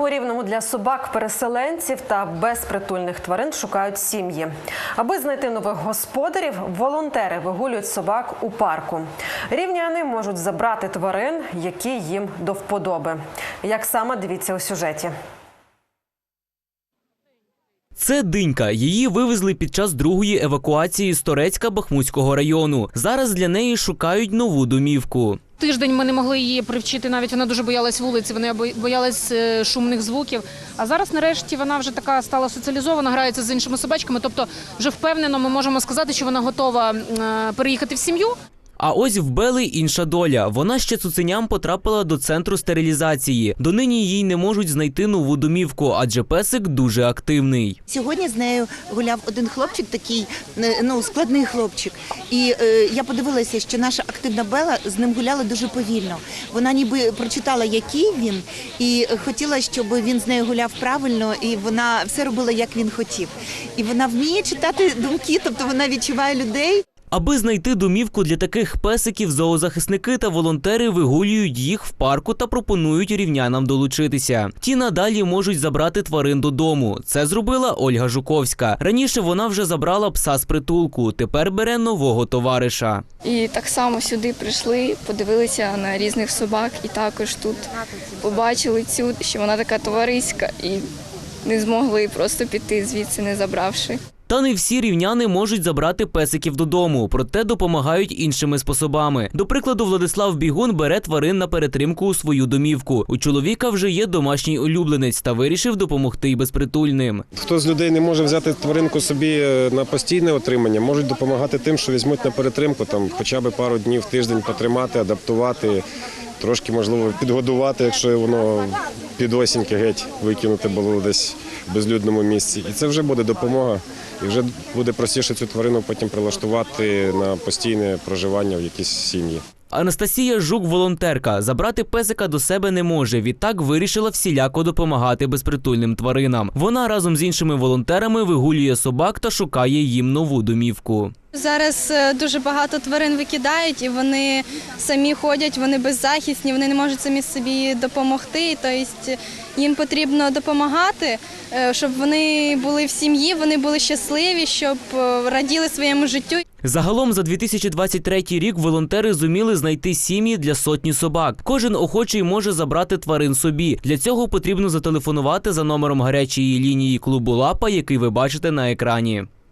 У рівному для собак-переселенців та безпритульних тварин шукають сім'ї. Аби знайти нових господарів, волонтери вигулюють собак у парку. Рівняни можуть забрати тварин, які їм до вподоби. Як саме дивіться у сюжеті. Це динька. Її вивезли під час другої евакуації з Торецька Бахмутського району. Зараз для неї шукають нову домівку. Тиждень ми не могли її привчити, навіть вона дуже боялась вулиці, вона боялась е, шумних звуків. А зараз, нарешті, вона вже така стала соціалізована, грається з іншими собачками. Тобто, вже впевнено, ми можемо сказати, що вона готова е, переїхати в сім'ю. А ось в Бели інша доля. Вона ще цуценям потрапила до центру стерилізації. Донині їй не можуть знайти нову домівку, адже песик дуже активний. Сьогодні з нею гуляв один хлопчик, такий е, ну складний хлопчик. І е, я подивилася, що наша активна Бела з ним гуляла дуже повільно. Вона ніби прочитала, який він, і хотіла, щоб він з нею гуляв правильно, і вона все робила, як він хотів. І вона вміє читати думки, тобто вона відчуває людей. Аби знайти домівку для таких песиків, зоозахисники та волонтери вигулюють їх в парку та пропонують рівнянам долучитися. Ті надалі можуть забрати тварин додому. Це зробила Ольга Жуковська. Раніше вона вже забрала пса з притулку. Тепер бере нового товариша. І так само сюди прийшли, подивилися на різних собак, і також тут побачили цю, що вона така товариська, і не змогли просто піти звідси, не забравши. Та не всі рівняни можуть забрати песиків додому, проте допомагають іншими способами. До прикладу, Владислав Бігун бере тварин на перетримку у свою домівку. У чоловіка вже є домашній улюбленець та вирішив допомогти й безпритульним. Хто з людей не може взяти тваринку собі е, на постійне отримання, можуть допомагати тим, що візьмуть на перетримку, там хоча б пару днів тиждень потримати, адаптувати, трошки можливо підгодувати, якщо воно під осіньки геть викинути було десь в безлюдному місці. І це вже буде допомога. І вже буде простіше цю тварину потім прилаштувати на постійне проживання в якійсь сім'ї. Анастасія Жук, волонтерка, забрати песика до себе не може. Відтак вирішила всіляко допомагати безпритульним тваринам. Вона разом з іншими волонтерами вигулює собак та шукає їм нову домівку. Зараз е, дуже багато тварин викидають, і вони самі ходять, вони беззахисні, вони не можуть самі собі допомогти. Тобто їм потрібно допомагати, е, щоб вони були в сім'ї, вони були щасливі, щоб е, раділи своєму життю. Загалом за 2023 рік волонтери зуміли знайти сім'ї для сотні собак. Кожен охочий може забрати тварин собі. Для цього потрібно зателефонувати за номером гарячої лінії клубу Лапа, який ви бачите на екрані.